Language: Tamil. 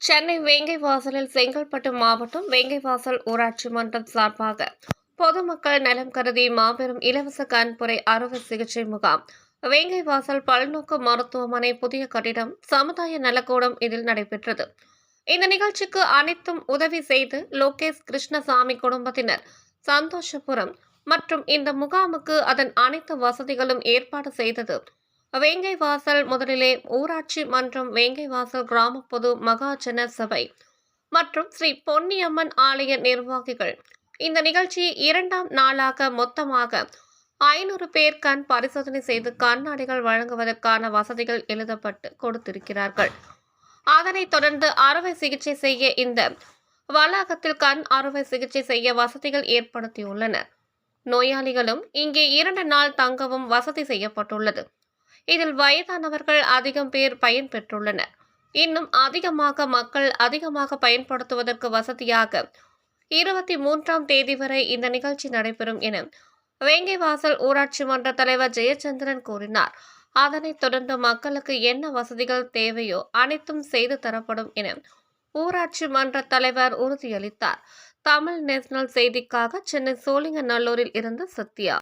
சென்னை வேங்கை வாசலில் செங்கல்பட்டு மாவட்டம் வேங்கை வாசல் ஊராட்சி மன்றம் சார்பாக பொதுமக்கள் நலம் கருதி மாபெரும் இலவச கண்புரை அறுவை சிகிச்சை முகாம். வேங்கை வாசல் பல்நோக்கு மருத்துவமனை புதிய கட்டிடம் சமுதாய நலக்கூடம் இதில் நடைபெற்றது. இந்த நிகழ்ச்சிக்கு அனைத்தும் உதவி செய்து லோகேஷ் கிருஷ்ணசாமி குடும்பத்தினர் சந்தோஷபுரம் மற்றும் இந்த முகாமுக்கு அதன் அனைத்து வசதிகளும் ஏற்பாடு செய்தது வேங்கை வாசல் முதலிலே ஊராட்சி மன்றம் வேங்கை வாசல் கிராம பொது மகாஜன சபை மற்றும் ஸ்ரீ பொன்னியம்மன் ஆலய நிர்வாகிகள். இந்த நிகழ்ச்சி இரண்டாம் நாளாக மொத்தமாக ஐநூறு பேர் கண் பரிசோதனை செய்து கண்ணாடிகள் வழங்குவதற்கான வசதிகள் எழுதப்பட்டு கொடுத்திருக்கிறார்கள். அதனைத் தொடர்ந்து அறுவை சிகிச்சை செய்ய இந்த வளாகத்தில் கண் அறுவை சிகிச்சை செய்ய வசதிகள் ஏற்படுத்தியுள்ளனர் நோயாளிகளும் இங்கே இரண்டு நாள் தங்கவும் வசதி செய்யப்பட்டுள்ளது. இதில் வயதானவர்கள் அதிகம் பேர் பயன்பெற்றுள்ளனர் இன்னும் அதிகமாக மக்கள் அதிகமாக பயன்படுத்துவதற்கு வசதியாக இருபத்தி மூன்றாம் தேதி வரை இந்த நிகழ்ச்சி நடைபெறும் என வேங்கைவாசல் ஊராட்சி மன்ற தலைவர் ஜெயச்சந்திரன் கூறினார். அதனைத் தொடர்ந்து மக்களுக்கு என்ன வசதிகள் தேவையோ அனைத்தும் செய்து தரப்படும் என ஊராட்சி மன்ற தலைவர் உறுதியளித்தார். தமிழ் நேஷனல் செய்திக்காக சென்னை சோழிங்கநல்லூரில் இருந்து சத்யா.